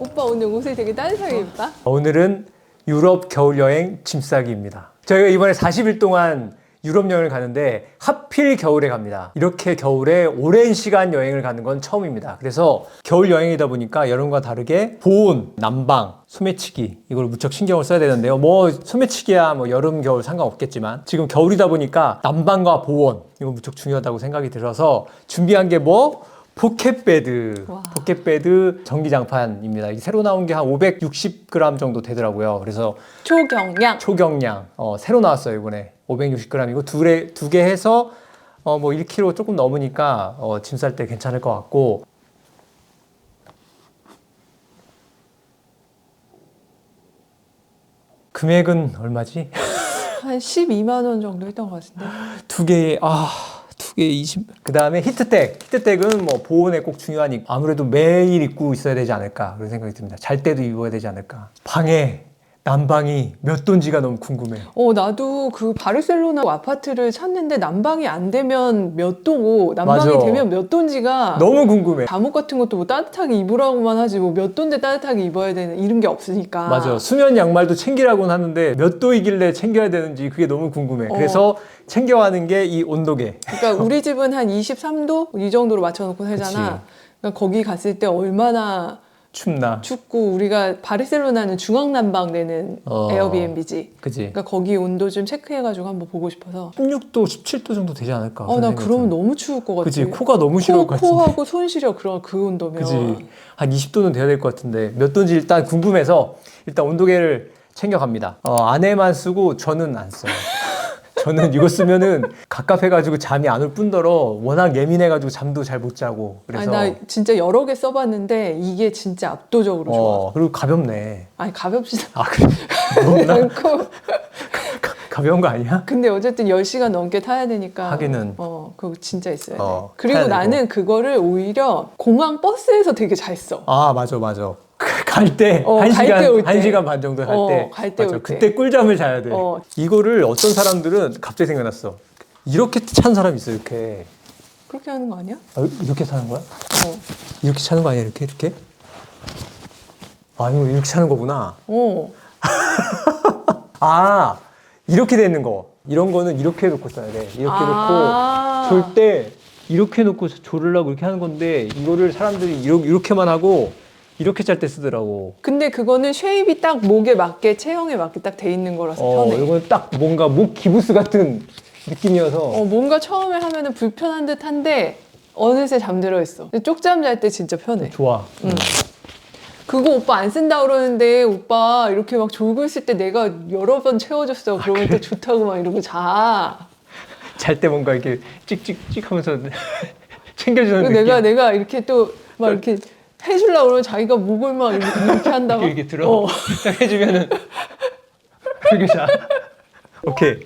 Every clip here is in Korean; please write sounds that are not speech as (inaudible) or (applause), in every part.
오빠 오늘 옷을 되게 따뜻하게 입다. 오늘은 유럽 겨울 여행 짐 싸기입니다. 저희가 이번에 40일 동안 유럽 여행을 가는데 하필 겨울에 갑니다. 이렇게 겨울에 오랜 시간 여행을 가는 건 처음입니다. 그래서 겨울 여행이다 보니까 여름과 다르게 보온, 난방, 소매치기 이걸 무척 신경을 써야 되는데요. 뭐 소매치기야 뭐 여름 겨울 상관없겠지만 지금 겨울이다 보니까 난방과 보온 이거 무척 중요하다고 생각이 들어서 준비한 게 뭐 포켓베드, 와. 포켓베드 전기장판입니다. 이게 새로 나온 게 한 560g 정도 되더라고요. 그래서 초경량. 초경량 어, 새로 나왔어요 이번에 560g이고 두 개 두 개 해서 어, 뭐 1kg 조금 넘으니까 어, 짐 쌀 때 괜찮을 것 같고 금액은 얼마지? 한 12만 원 정도 했던 것 같은데. 두 개에 아 두 개에 20. 그 다음에 히트텍. 히트텍은 뭐 보온에 꼭 중요하니까 아무래도 매일 입고 있어야 되지 않을까 그런 생각이 듭니다. 잘 때도 입어야 되지 않을까. 방에 난방이 몇 돈지가 너무 궁금해요. 어, 나도 그 바르셀로나 아파트를 찾는데 난방이 안 되면 몇 도고 난방이 맞아. 되면 몇 도인지가 너무 궁금해. 잠옷 같은 것도 뭐 따뜻하게 입으라고만 하지 뭐몇 도인데 따뜻하게 입어야 되는 이런 게 없으니까. 맞아. 수면 양말도 챙기라고는 하는데 몇 도이길래 챙겨야 되는지 그게 너무 궁금해. 어. 그래서 챙겨가는 게 이 온도계. 그러니까 우리 (laughs) 집은 한 23도 이 정도로 맞춰놓고 살잖아. 그러니까 거기 갔을 때 얼마나 춥나. 춥고 우리가 바르셀로나는 중앙 난방 되는 어. 에어비앤비지. 그지? 그러니까 거기 온도 좀 체크해가지고 한번 보고 싶어서. 16도, 17도 정도 되지 않을까. 어, 나 그러면 너무 추울 것 같아. 그지? 코가 너무 코, 것 같은데. 코하고 손 시려 그런 그 온도면. 그지? 한 20도는 돼야 될 것 같은데 몇 도인지 일단 궁금해서 일단 온도계를 챙겨갑니다. 어, 아내만 쓰고 저는 안 써요. (laughs) 저는 이거 쓰면은 갑갑해가지고 잠이 안 올 뿐더러 워낙 예민해가지고 잠도 잘 못 자고 그래서 아니, 나 진짜 여러 개 써봤는데 이게 진짜 압도적으로 좋아. 어, 그리고 가볍네. 아니 가볍지도 아 그래? 무겁나? 않고. (laughs) 가- 가벼운 거 아니야? 근데 어쨌든 10시간 넘게 타야 되니까. 하기는. 어, 그거 진짜 있어야 돼. 어, 그리고 타야 되고. 나는 그거를 오히려 공항 버스에서 되게 잘 써. 아 맞아 맞아 갈 때 어, 한 갈 시간 때 올 때. 한 시간 반 정도 갈 어, 때 갈때 맞아 올 때. 그때 꿀잠을 자야 돼 어. 이거를 어떤 사람들은 갑자기 생각났어 이렇게 찬 사람 있어 이렇게 그렇게 하는 거 아니야? 아, 이렇게 차는 거야 어. 이렇게 차는 거 아니야 이렇게 이렇게 아 이거 이렇게 차는 거구나 어. (laughs) 아 이렇게 되는 거 이런 거는 이렇게 놓고 써야 돼 이렇게 아. 놓고 졸때 이렇게 놓고 졸으려고 이렇게 하는 건데 이거를 사람들이 이렇게, 이렇게만 하고 이렇게 짤때 쓰더라고 근데 그거는 쉐입이 딱 목에 맞게 체형에 맞게 딱 돼 있는 거라서 어, 편해. 이건 딱 뭔가 목 기부스 같은 느낌이어서 어, 뭔가 처음에 하면은 불편한 듯 한데 어느새 잠들어 있어. 근데 쪽잠 잘 때 진짜 편해. 좋아. 응. 그거 오빠 안 쓴다 그러는데 오빠 이렇게 막 졸고 있을 때 내가 여러 번 채워줬어. 그러면 또 좋다고 막 이러고 자. (laughs) 잘 때 뭔가 이렇게 찍찍찍 하면서 (laughs) 챙겨주는 그리고 느낌. 내가 내가 이렇게 또 막 이렇게 해주려고 그러면 자기가 목을 막 이렇게, 이렇게 한다고. 이렇게 들어 어. 딱 해주면은 그게 자. 오케이.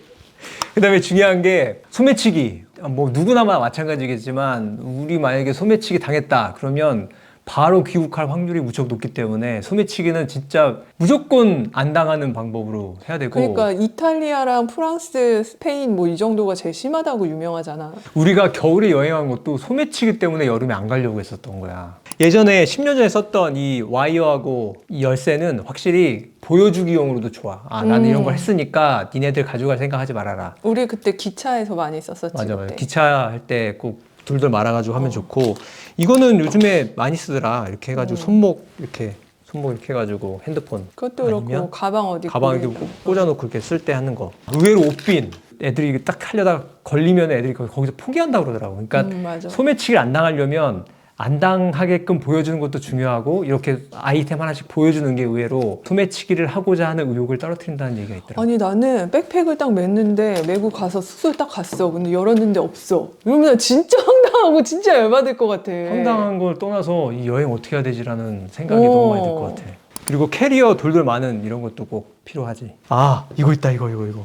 그다음에 중요한 게 소매치기. 뭐 누구나마 마찬가지겠지만 우리 만약에 소매치기 당했다 그러면 바로 귀국할 확률이 무척 높기 때문에 소매치기는 진짜 무조건 안 당하는 방법으로 해야 되고 그러니까 이탈리아랑 프랑스, 스페인 뭐 이 정도가 제일 심하다고 유명하잖아. 우리가 겨울에 여행한 것도 소매치기 때문에 여름에 안 가려고 했었던 거야. 예전에 10년 전에 썼던 이 와이어하고 이 열쇠는 확실히 보여주기용으로도 좋아. 아, 나는 음. 이런 걸 했으니까 니네들 가져갈 생각하지 말아라. 우리 그때 기차에서 많이 썼었지. 맞아, 맞아. 그때. 기차 할 때 꼭 둘둘 말아가지고 하면 좋고 이거는 요즘에 많이 쓰더라. 이렇게 해가지고 음. 손목 이렇게 손목 이렇게 해가지고 핸드폰 그것도 그렇고 아니면 가방 어디 가방 이렇게 꽂고. 꽂아놓고 이렇게 쓸 때 하는 거. 의외로 옷빈 애들이 딱 하려다 걸리면 애들이 거기- 거기서 포기한다 그러더라고. 그러니까 음, 맞아. 소매치기를 안 당하려면 안 당하게끔 보여주는 것도 중요하고 이렇게 아이템 하나씩 보여주는 게 의외로 소매치기를 하고자 하는 의욕을 떨어뜨린다는 얘기가 있더라고. 아니 나는 백팩을 딱 맸는데 메고 가서 숙소에 딱 갔어. 근데 열었는데 없어. 이러면 나 진짜 (laughs) 황당하고 진짜 열받을 것 같아. 황당한 걸 떠나서 이 여행 어떻게 해야 되지라는 생각이 오. 너무 많이 들 것 같아. 그리고 캐리어 돌돌 많은 이런 것도 꼭 필요하지. 아 이거 있다 이거 이거 이거.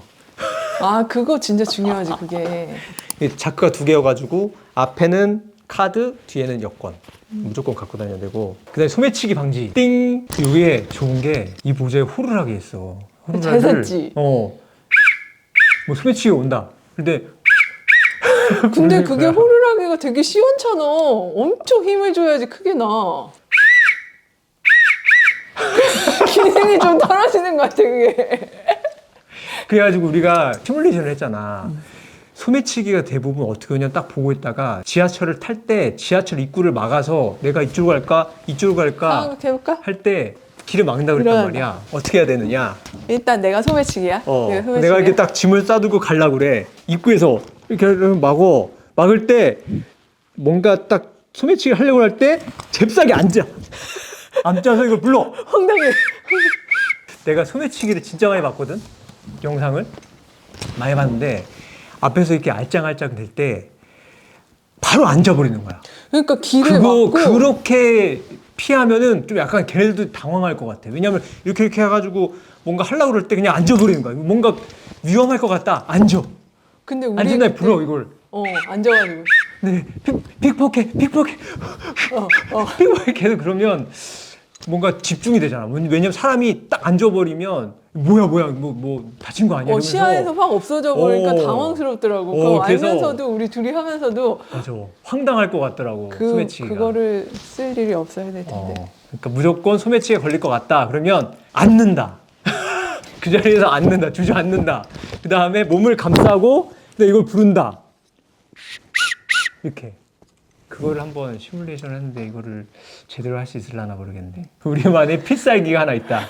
아 그거 진짜 중요하지 그게. 자크가 두 개여가지고 앞에는 카드, 뒤에는 여권. 무조건 갖고 다녀야 되고. 그다음에 소매치기 방지. 띵. 이게 좋은 게 이 모자에 호루라기 있어. 잘 호루라기를- 샀지? 어. 뭐 소매치기 온다. 근데 (laughs) 근데 굴릴 그게. 호루라기가 되게 시원찮아. 엄청 힘을 줘야지 크게 나. (laughs) 기능이 좀 떨어지는 것 같아 그게. 그래가지고 우리가 시뮬레이션을 했잖아. 소매치기가 대부분 어떻게 하냐 딱 보고 있다가 지하철을 탈 때 지하철 입구를 막아서 내가 이쪽으로 갈까 이쪽으로 갈까 상황 해볼까? 할 때 길을 막는다 그랬단 일어난다. 말이야. 어떻게 해야 되느냐? 일단 내가 소매치기야. 어, 내가 소매치기야. 내가 이렇게 딱 짐을 싸두고 갈라 그래. 입구에서 이렇게 막어. 막을 때 뭔가 딱 소매치기 하려고 할 때 잽싸게 앉아. (laughs) 앉아서 이걸 불러. 황당해. 내가 소매치기를 진짜 많이 봤거든. 영상을 많이 봤는데 앞에서 이렇게 알짱알짱 될 때 바로 앉아버리는 거야. 그러니까 길을 그거 막고 그렇게 피하면은 좀 약간 걔네들도 당황할 것 같아. 왜냐면 이렇게 이렇게 해가지고 뭔가 하려고 그럴 때 그냥 앉아버리는 거야. 뭔가 위험할 것 같다. 앉아. 근데 우리 앉은 그때- 불어 이걸. 어 앉아가지고 네, 픽, 픽포켓, 픽포켓, 어, 어. (laughs) 픽포켓 계속 그러면 뭔가 집중이 되잖아. 왜냐면 사람이 딱 앉아버리면 뭐야 뭐야 뭐 뭐 다친 거 아니야? 어, 이러면서 시야에서 확 없어져 버리니까 오. 당황스럽더라고. 오, 그거 그래서- 알면서도 우리 둘이 하면서도 맞아. 황당할 것 같더라고. 그 소매치기가. 그거를 쓸 일이 없어야 될 텐데. 어, 그러니까 무조건 소매치기에 걸릴 것 같다. 그러면 앉는다. (laughs) 그 자리에서 앉는다. 주저앉는다. 그 다음에 몸을 감싸고 근데 이걸 부른다. 이렇게. 그거를 한번 시뮬레이션 했는데 이거를 제대로 할 수 있을라나 모르겠네. 우리만의 필살기가 하나 있다. (laughs)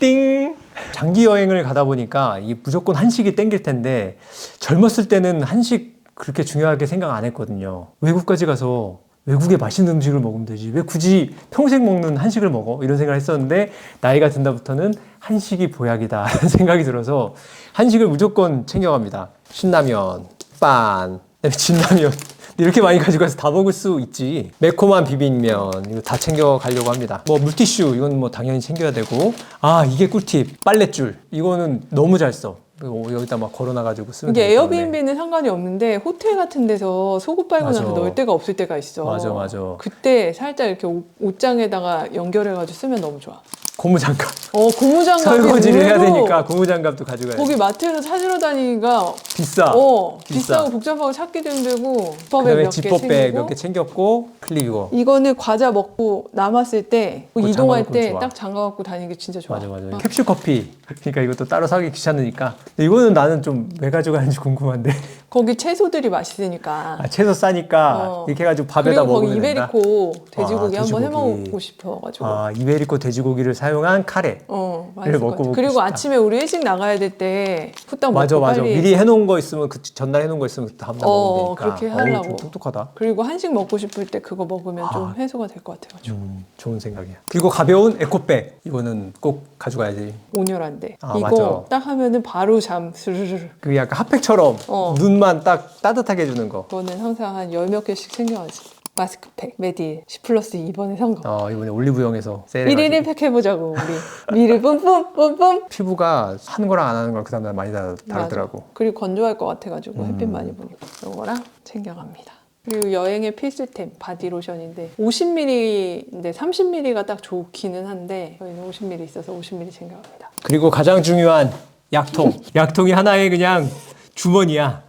띵. 장기 여행을 가다 보니까 이 무조건 한식이 땡길 텐데 젊었을 때는 한식 그렇게 중요하게 생각 안 했거든요. 외국까지 가서 외국의 맛있는 음식을 먹으면 되지. 왜 굳이 평생 먹는 한식을 먹어? 이런 생각을 했었는데 나이가 든다부터는 한식이 보약이다 (laughs) 라는 생각이 들어서 한식을 무조건 챙겨갑니다. 신라면, 빤, 진라면 이렇게 많이 가져가서 다 먹을 수 있지. 매콤한 비빔면 이거 다 챙겨 가려고 합니다. 뭐 물티슈 이건 뭐 당연히 챙겨야 되고 아 이게 꿀팁 빨랫줄 이거는 너무 잘 써. 이거 여기다 막 걸어놔가지고 쓰면 이게. 에어비앤비는 상관이 없는데 호텔 같은 데서 속옷 빨고. 나서 넣을 데가 없을 때가 있어. 맞아, 맞아. 그때 살짝 이렇게 옷- 옷장에다가 연결해가지고 쓰면 너무 좋아. 고무장갑 어 고무장갑이 설거지를 해야 되니까 고무장갑도 가져가야 돼. 거기 마트에서 찾으러 다니기가 비싸. 어 비싸. 비싸고 복잡하고 찾기도 힘들고 그다음에 몇개 지퍼백 챙기고 몇 개 챙겼고 클립이고. 이거는 과자 먹고 남았을 때 그거 이동할 장갑 때 좋아. 딱 장갑 갖고 다니기 진짜 좋아. 맞아 맞아. 어. 캡슐 커피. 그러니까 이것도 따로 사기 귀찮으니까. 근데 이거는 나는 좀 왜 가져가는지 궁금한데. (laughs) 거기 채소들이 맛있으니까. 아, 채소 싸니까 어. 이렇게 해가지고 밥에다 그리고 거기 먹으면 된다. 이베리코 돼지고기 아, 한번 해 돼지고기. 먹고 싶어가지고. 아 이베리코 돼지고기를 사 용한 카레. 어, 이를 맛있을 것 먹고 같아. 먹고 그리고 싶다. 아침에 우리 일찍 나가야 될 때 후딱 먹고 맞아 맞아. 빨리. 미리 해놓은 거 있으면 그 전날 해놓은 거 있으면 다음 날 어, 먹으면 되니까. 그렇게 어우, 하려고. 좀 똑똑하다. 그리고 한식 먹고 싶을 때 그거 먹으면 좀 아. 해소가 될 것 같아가지고 음, 좋은 생각이야. 그리고 가벼운 에코백. 이거는 꼭 가져가야지. 온열한데 아, 이거 맞아. 딱 하면은 바로 잠 스르르르. 그 약간 핫팩처럼 어. 눈만 딱 따뜻하게 해주는 거. 그거는 항상 한 열 몇 개씩 챙겨가지. 마스크팩, 메디 10 플러스 2번에 산 거. 어 이번에 올리브영에서 1일 세일해가지고 1팩 해보자고 우리. 미를 뿜뿜 뿜뿜. 피부가 하는 거랑 안 하는 거랑 그 다음날 많이 다, 다르더라고. 맞아. 그리고 건조할 것 같아가지고 햇빛 음. 많이 보니까 이거랑 챙겨갑니다. 그리고 여행의 필수템 바디로션인데 50ml인데 30ml가 딱 좋기는 한데 저희는 50ml 있어서 50ml 챙겨갑니다. 그리고 가장 중요한 약통. (laughs) 약통이 하나의 그냥 주머니야.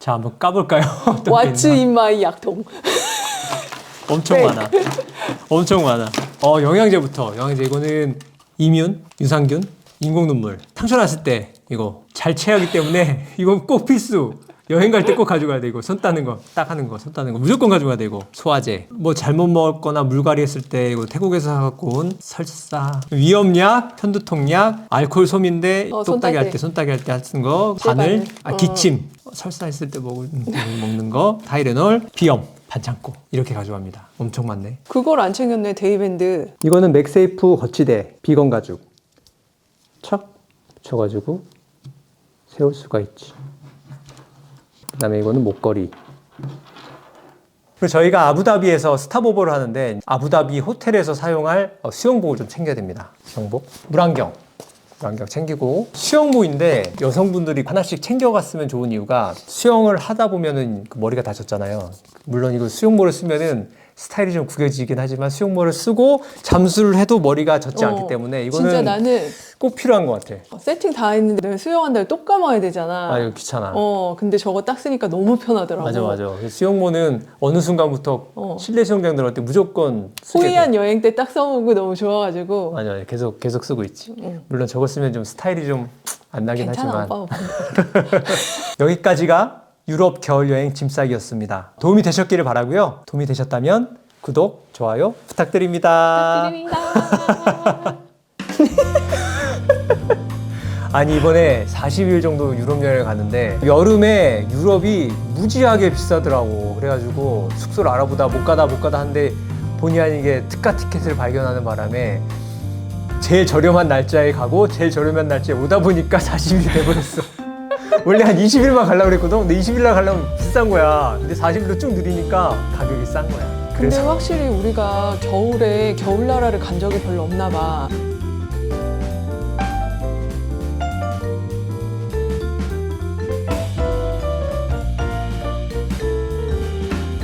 자 한번 까볼까요? (laughs) in my 약통? 엄청 네. 많아. 엄청 많아. 어 영양제부터 영양제 이거는 이뮨, 유산균, 인공 눈물. 상처 났을 때 이거 잘 체하기 때문에 (laughs) 이건 꼭 필수. 여행 갈 때 꼭 가져가야 되고 손 따는 거, 딱 하는 거, 손 따는 거 무조건 가져가야 되고 소화제. 뭐 잘못 먹거나 물갈이 했을 때 이거 태국에서 사갖고 온 설사, 위험약, 편두통약, 알코올 솜인데 어, 똑딱이 할. 때 손따기 할때 쓰는 거, 실바늘. 바늘, 아 어. 기침, 설사했을 때 먹는, 먹는 거, 타이레놀, 비염, 반창고 이렇게 가져갑니다. 엄청 많네. 그걸 안 챙겼네 데이밴드. 이거는 맥세이프 거치대 비건 가죽 척 붙여가지고 세울 수가 있지 그다음에 이거는 목걸이 그리고 저희가 아부다비에서 스탑오버를 하는데 아부다비 호텔에서 사용할 어, 수영복을 좀 챙겨야 됩니다 수영복 물안경 물 안경 챙기고 수영복인데 여성분들이 하나씩 챙겨갔으면 좋은 이유가 수영을 하다 보면은 그 머리가 다쳤잖아요. 물론 이거 수영복을 쓰면은 스타일이 좀 구겨지긴 하지만 수영모를 쓰고 잠수를 해도 머리가 젖지 어, 않기 때문에 진짜 이거는 나는 꼭 필요한 것 같아. 세팅 다 했는데 내가 수영한 다음에 또 감아야 되잖아. 아 이거 귀찮아. 어, 근데 저거 딱 쓰니까 너무 편하더라고. 맞아 맞아. 수영모는 어느 순간부터 어. 실내 수영장 들어갈 때 무조건 쓰게 돼. 호이안 여행 때 딱 써보고 너무 좋아가지고. 맞아 맞아. 계속 계속 쓰고 있지. 응. 물론 저거 쓰면 좀 스타일이 좀 안 나긴 괜찮아, 하지만 오빠. (laughs) (laughs) 여기까지가 유럽 겨울 여행 짐 싸기였습니다. 도움이 되셨기를 바라고요. 도움이 되셨다면 구독, 좋아요 부탁드립니다. 부탁드립니다. (laughs) 아니 이번에 40일 정도 유럽 여행을 갔는데 여름에 유럽이 무지하게 비싸더라고. 그래가지고 숙소를 알아보다 못 가다 못 가다 한데 본의 아니게 특가 티켓을 발견하는 바람에 제일 저렴한 날짜에 가고 제일 저렴한 날짜에 오다 보니까 40일이 돼버렸어. 원래 한 20일만 가려고 그랬거든. 근데 20일날 가려면 비싼 거야. 근데 40일로 쭉 느리니까 가격이 싼 거야. 근데 그래서 확실히 우리가 겨울에 겨울 나라를 간 적이 별로 없나 봐.